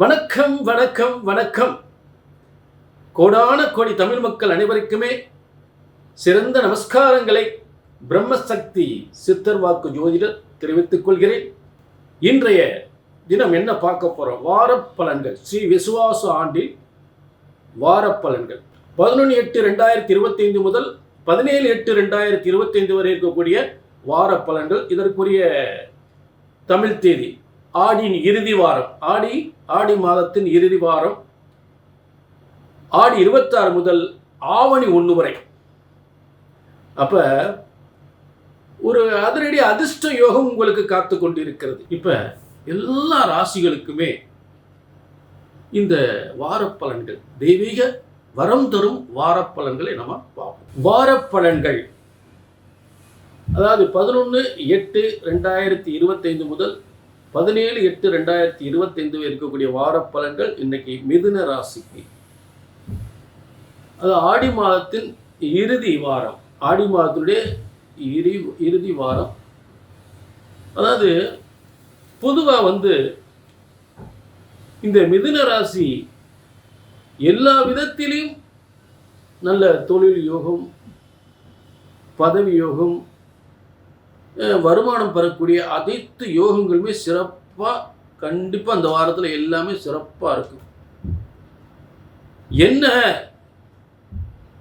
வணக்கம் வணக்கம் வணக்கம். கோடான கோடி தமிழ் மக்கள் அனைவருக்குமே சிறந்த நமஸ்காரங்களை பிரம்மசக்தி சித்தர் வாக்கு ஜோதிடர் தெரிவித்துக் கொள்கிறேன். இன்றைய தினம் என்ன பார்க்க போறோம்? வாரப்பலன்கள். ஸ்ரீ விசுவாச ஆண்டில் வாரப்பலன்கள். பதினொன்று எட்டு ரெண்டாயிரத்தி இருபத்தைந்து முதல் பதினேழு எட்டு ரெண்டாயிரத்தி இருபத்தைந்து வரை இருக்கக்கூடிய வாரப்பலன்கள். இதற்குரிய தமிழ் தேதி ஆடியின் இறுதி வாரம். ஆடி ஆடி மாதத்தின் இறுதி வாரம் ஆடி இருபத்தாறு முதல் ஆவணி ஒன்று வரை. அப்போ ஒரு அதிரடி அதிர்ஷ்ட யோகம் உங்களுக்கு காத்து கொண்டிருக்கிறது. இப்போ எல்லா ராசிகளுக்குமே இந்த வாரப்பலன்கள் தெய்வீக வரம் தரும் வாரப்பலன்களை நம்ம பார்ப்போம். வாரப்பலன்கள். அதாவது பதினொன்று எட்டு ரெண்டாயிரத்தி இருபத்தைந்து முதல் பதினேழு எட்டு ரெண்டாயிரத்தி இருபத்தைந்து இருக்கக்கூடிய வாரப்பலன்கள் இன்னைக்கு மிதுன ராசிக்கு. அது ஆடி மாதத்தின் இறுதி வாரம். ஆடி மாதத்துடைய இறி இறுதி வாரம். அதாவது பொதுவாக வந்து இந்த மிதுன ராசி எல்லா விதத்திலையும் நல்ல தொழில் யோகம் பதவி யோகம் வருமானம் பெறக்கூடிய அனைத்து யோகங்களுமே சிறப்பாக கண்டிப்பாக அந்த வாரத்தில் எல்லாமே சிறப்பாக இருக்கும். என்ன?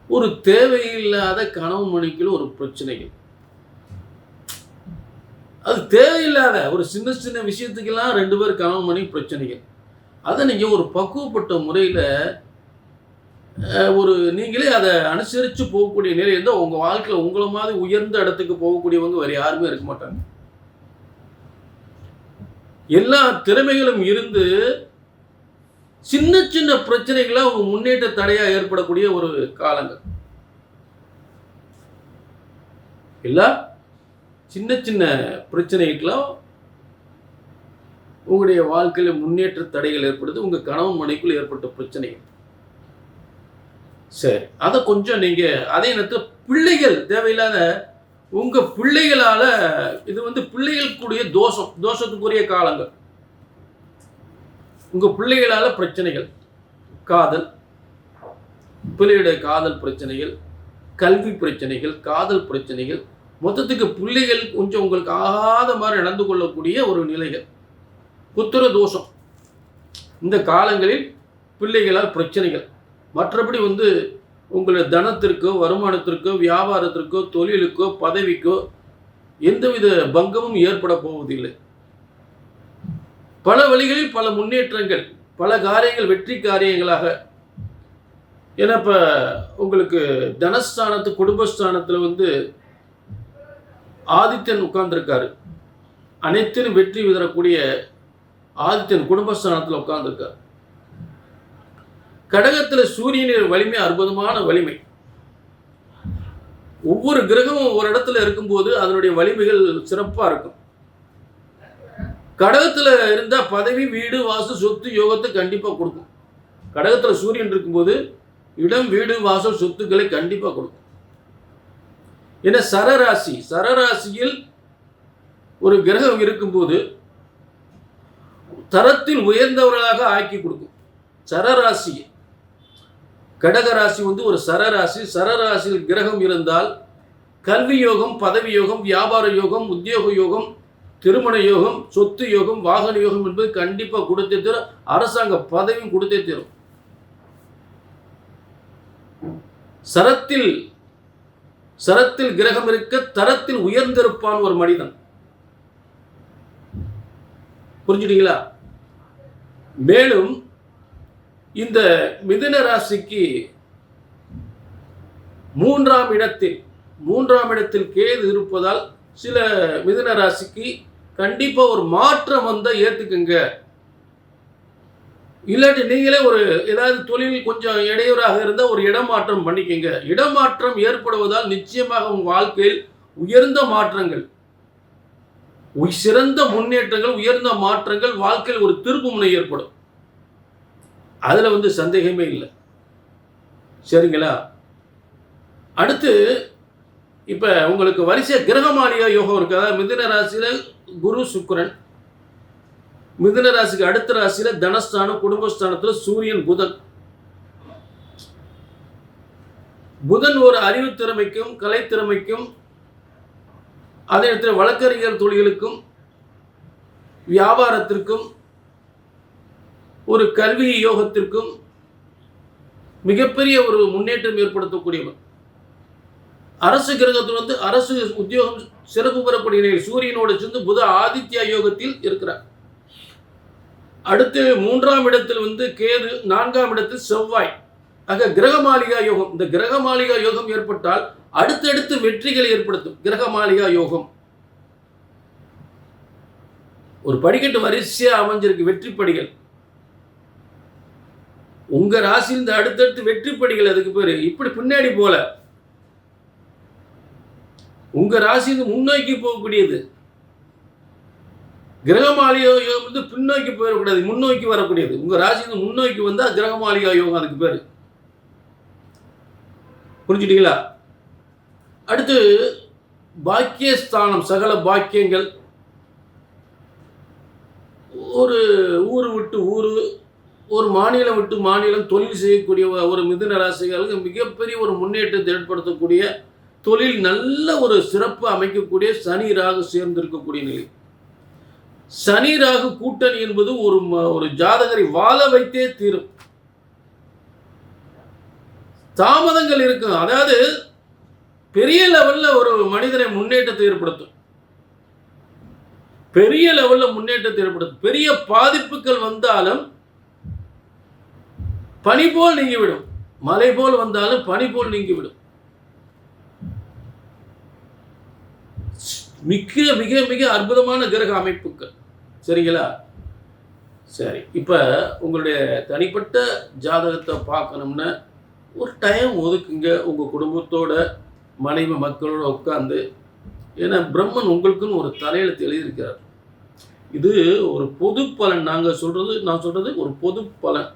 ஒரு தேவையில்லாத கனவு மணிக்குள்ள ஒரு பிரச்சனைகள். அது தேவையில்லாத ஒரு சின்ன சின்ன விஷயத்துக்கெல்லாம் ரெண்டு பேர் கனவு மணி பிரச்சனைகள். அதை நீங்கள் ஒரு பக்குவப்பட்ட முறையில் ஒரு நீங்களே அதை அனுசரித்து போகக்கூடிய நிலை இருந்தால் உங்கள் வாழ்க்கையில் உங்களை மாதிரி உயர்ந்த இடத்துக்கு போகக்கூடியவங்க வேறு யாருமே இருக்க மாட்டாங்க. எல்லா திறமைகளும் இருந்து சின்ன சின்ன பிரச்சனைகளாக உங்கள் முன்னேற்ற தடையாக ஏற்படக்கூடிய ஒரு காலங்கள். இல்லை சின்ன சின்ன பிரச்சனைக்கெல்லாம் உங்களுடைய வாழ்க்கையில் முன்னேற்ற தடைகள் ஏற்படுது உங்கள் கணவன் மனைக்குள் ஏற்பட்ட பிரச்சனைகள். சரி. அதை கொஞ்சம் நீங்கள் அதே நேரத்தில் பிள்ளைகள் தேவையில்லாத உங்கள் பிள்ளைகளால் இது வந்து பிள்ளைகளுக்குரிய தோஷம் தோஷத்துக்குரிய காலங்கள். உங்கள் பிள்ளைகளால் பிரச்சனைகள். காதல் பிள்ளையுடைய காதல் பிரச்சனைகள் கல்வி பிரச்சனைகள் காதல் பிரச்சனைகள் மொத்தத்துக்கு பிள்ளைகள் கொஞ்சம் உங்களுக்கு ஆகாத மாதிரி நடந்து கொள்ளக்கூடிய ஒரு நிலைகள். புத்திர தோஷம். இந்த காலங்களில் பிள்ளைகளால் பிரச்சனைகள். மற்றபடி வந்து உங்களை தனத்திற்கோ வருமானத்திற்கோ வியாபாரத்திற்கோ தொழிலுக்கோ பதவிக்கோ எந்தவித பங்கமும் ஏற்பட போவதில்லை. பல வழிகளில் பல முன்னேற்றங்கள் பல காரியங்கள் வெற்றி காரியங்களாக. ஏன்னா இப்போ உங்களுக்கு தனஸ்தானத்து குடும்பஸ்தானத்தில் வந்து ஆதித்யன் உட்கார்ந்துருக்காரு. அனைத்திலும் வெற்றி விதரக்கூடிய ஆதித்யன் குடும்பஸ்தானத்தில் உட்கார்ந்துருக்காரு. கடகத்தில் சூரியனின் வலிமை அற்புதமான வலிமை. ஒவ்வொரு கிரகமும் ஒரு இடத்துல இருக்கும்போது அதனுடைய வலிமைகள் சிறப்பாக இருக்கும். கடகத்தில் இருந்தால் பதவி வீடு வாசு சொத்து யோகத்தை கண்டிப்பாக கொடுக்கும். கடகத்தில் சூரியன் இருக்கும்போது இடம் வீடு வாசல் சொத்துக்களை கண்டிப்பாக கொடுக்கும். ஏன்னா சரராசி சரராசியில் ஒரு கிரகம் இருக்கும்போது தரத்தில் உயர்ந்தவர்களாக ஆக்கி கொடுக்கும். சரராசி கடகராசி வந்து ஒரு சரராசி. சரராசியில் கிரகம் இருந்தால் கல்வி யோகம் பதவி யோகம் வியாபார யோகம் உத்தியோக யோகம் திருமண யோகம் சொத்து யோகம் வாகன யோகம் என்பது கண்டிப்பாக கொடுத்தே தரும். அரசாங்க பதவியும் கொடுத்தே தரும். சரத்தில் சரத்தில் கிரகம் இருக்க தரத்தில் உயர்ந்திருப்பான் ஒரு மனிதன். புரிஞ்சுட்டீங்களா? மேலும் இந்த மிதுன ராசிக்கு மூன்றாம் இடத்தில் மூன்றாம் இடத்தில் கேது இருப்பதால் சில மிதுன ராசிக்கு கண்டிப்பாக ஒரு மாற்றம் வந்தால் ஏற்றுக்குங்க இல்லாட்டி நீங்களே ஒரு ஏதாவது தொழில் கொஞ்சம் இடையூறாக இருந்தால் ஒரு இடமாற்றம் பண்ணிக்கங்க. இடமாற்றம் ஏற்படுவதால் நிச்சயமாக உங்கள் வாழ்க்கையில் உயர்ந்த மாற்றங்கள் சிறந்த முன்னேற்றங்கள் உயர்ந்த மாற்றங்கள் வாழ்க்கையில் ஒரு திருப்பு முனை ஏற்படும். அதில் வந்து சந்தேகமே இல்லை. சரிங்களா? அடுத்து இப்போ உங்களுக்கு வரிசை கிரகமானிய யோகம் இருக்குது அதாவது மிதுன ராசியில் குரு சுக்கரன். மிதுன ராசிக்கு அடுத்த ராசியில் தனஸ்தானம் குடும்பஸ்தானத்தில் சூரியன் புதன். புதன் ஒரு அறிவு திறமைக்கும் கலைத்திறமைக்கும் அதே நேரத்தில் வழக்கறிஞர் தொழிலுக்கும் வியாபாரத்திற்கும் ஒரு கல்வி யோகத்திற்கும் மிகப்பெரிய ஒரு முன்னேற்றம் ஏற்படுத்தக்கூடியவர். அரசு கிரகத்தில் வந்து அரசு உத்தியோகம் சிறப்பு பெறக்கூடிய நிலையில் சூரியனோடு சேர்ந்து புத ஆதித்யா யோகத்தில் இருக்கிறார். அடுத்து மூன்றாம் இடத்தில் வந்து கேது நான்காம் இடத்தில் செவ்வாய். ஆக கிரகமாளிகா யோகம். இந்த கிரகமாளிகா யோகம் ஏற்பட்டால் அடுத்தடுத்து வெற்றிகளை ஏற்படுத்தும். கிரகமாளிகா யோகம். ஒரு படிக்கட்டு வரிசையா அமைஞ்சிருக்கு வெற்றி படிகள். உங்க ராசியில் இந்த அடுத்தடுத்து வெற்றி படிகள் அதுக்கு பேரு. இப்படி பின்னாடி போல. உங்க ராசி இது முன்னோக்கி போகக்கூடியது. கிரகமாளிகா யோகம் வந்து பின்னோக்கி போயிடக்கூடாது முன்னோக்கி வரக்கூடியது. உங்க ராசி இருந்து முன்னோக்கி வந்தா கிரகமாளிகா யோகம் அதுக்கு பேரு. புரிஞ்சுட்டீங்களா? அடுத்து பாக்கியஸ்தானம் சகல பாக்கியங்கள். ஒரு ஊர் விட்டு ஊர் ஒரு மாநிலம் விட்டு மாநிலம் தொழில் செய்யக்கூடிய ஒரு மிதுன ராசிகளுக்கு மிகப்பெரிய ஒரு முன்னேற்றத்தை ஏற்படுத்தக்கூடிய தொழில் நல்ல ஒரு சிறப்பு அமைக்கக்கூடிய சனி ராகு சேர்ந்திருக்கக்கூடிய நிலை. சனி ராகு கூட்டணி என்பது ஒரு ஒரு ஜாதகரை வாழ வைத்தே தீரும். தாமதங்கள் இருக்கும். அதாவது பெரிய லெவல்ல ஒரு மனிதனை முன்னேற்றத்தை ஏற்படுத்தும். பெரிய லெவல்ல முன்னேற்றத்தை ஏற்படுத்தும். பெரிய பாதிப்புகள் வந்தாலும் பனி போல் நீங்கிவிடும். மலை போல் வந்தாலும் பனி போல் நீங்கிவிடும். மிக மிக மிக அற்புதமான கிரக அமைப்புகள். சரிங்களா? சரி இப்போ உங்களுடைய தனிப்பட்ட ஜாதகத்தை பார்க்கணும்னா ஒரு டைம் ஒதுக்குங்க. உங்கள் குடும்பத்தோட மனைவி மக்களோட உட்காந்து ஏன்னா பிரம்மன் உங்களுக்குன்னு ஒரு தலையெழுத்து எழுதியிருக்கிறார். இது ஒரு பொது பலன். நாங்கள் சொல்கிறது நான் சொல்கிறது ஒரு பொது பலன்.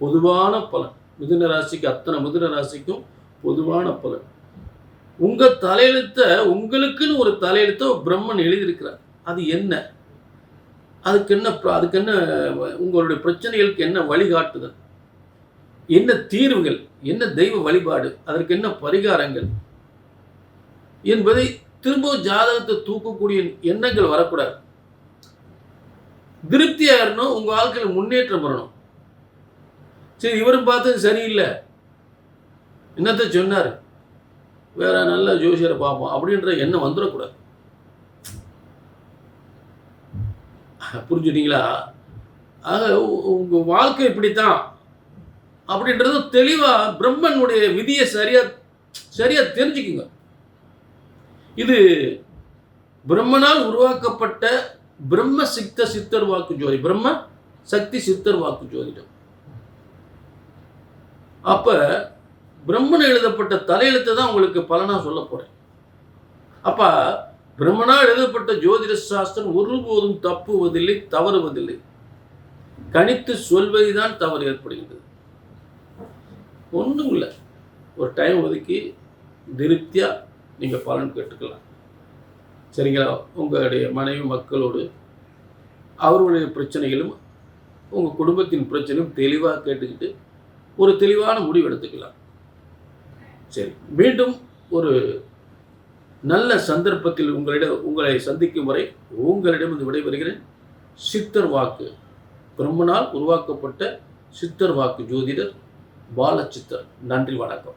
பொதுவான பலன். மிதுன ராசிக்கு அத்தனை மிதுன ராசிக்கும் பொதுவான பலன். உங்கள் தலையெழுத்தை உங்களுக்குன்னு ஒரு தலையெழுத்தை பிரம்மன் எழுதியிருக்கிறார். அது என்ன? அதுக்கு என்ன அதுக்கு என்ன உங்களுடைய பிரச்சனைகளுக்கு என்ன வழிகாட்டுதல்? என்ன தீர்வுகள்? என்ன தெய்வ வழிபாடு? அதற்கு என்ன பரிகாரங்கள்? என்பதை திரும்பவும் ஜாதகத்தை தூக்கக்கூடிய எண்ணங்கள் வரக்கூடாது. திருப்தியாக இருக்கணும் உங்கள் வாழ்க்கையில் முன்னேற்றம் வரணும். சரி இவரும் பார்த்தது சரியில்லை. என்னத்த சொன்னார்? வேற நல்ல ஜோசியரை பார்ப்போம். அப்படின்ற எண்ணம் வந்துடக்கூடாது. புரிஞ்சுட்டீங்களா? ஆக உ- உங்க வாழ்க்கை இப்படித்தான். அப்படின்றது தெளிவா பிரம்மனுடைய விதியை சரியா சரியா தெரிஞ்சுக்குங்க. இது பிரம்மனால் உருவாக்கப்பட்ட பிரம்ம சித்த சித்தர் வாக்கு ஜோதி பிரம்ம சக்தி சித்தர் வாக்கு ஜோதிடம். அப்போ பிரம்மன் எழுதப்பட்ட தலையெழுத்தை தான் உங்களுக்கு பலனாக சொல்ல போகிறேன் அப்போ பிரம்மனாக எழுதப்பட்ட ஜோதிட சாஸ்திரம் ஒருபோதும் தப்புவதில்லை தவறுவதில்லை. கணித்து சொல்வதுதான் தவறு ஏற்படுகின்றது. ஒன்றும் இல்லை ஒரு டைம் ஒதுக்கி திருப்தியாக நீங்கள் பலன் கேட்டுக்கலாம். சரிங்களா? உங்களுடைய மனைவி மக்களோடு அவர்களுடைய பிரச்சனைகளும் உங்கள் குடும்பத்தின் பிரச்சனையும் தெளிவாக கேட்டுக்கிட்டு ஒரு தெளிவான முடிவு எடுத்துக்கலாம். சரி மீண்டும் ஒரு நல்ல சந்தர்ப்பத்தில் உங்களிடம் உங்களை சந்திக்கும் வரை உங்களிடம் இருந்து விடைபெறுகிறேன். சித்தர் வாக்கு. பிரம்மனால் உருவாக்கப்பட்ட சித்தர் வாக்கு ஜோதிடர் பாலச்சித்தர். நன்றி வணக்கம்.